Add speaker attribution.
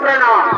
Speaker 1: যন্ত্রণা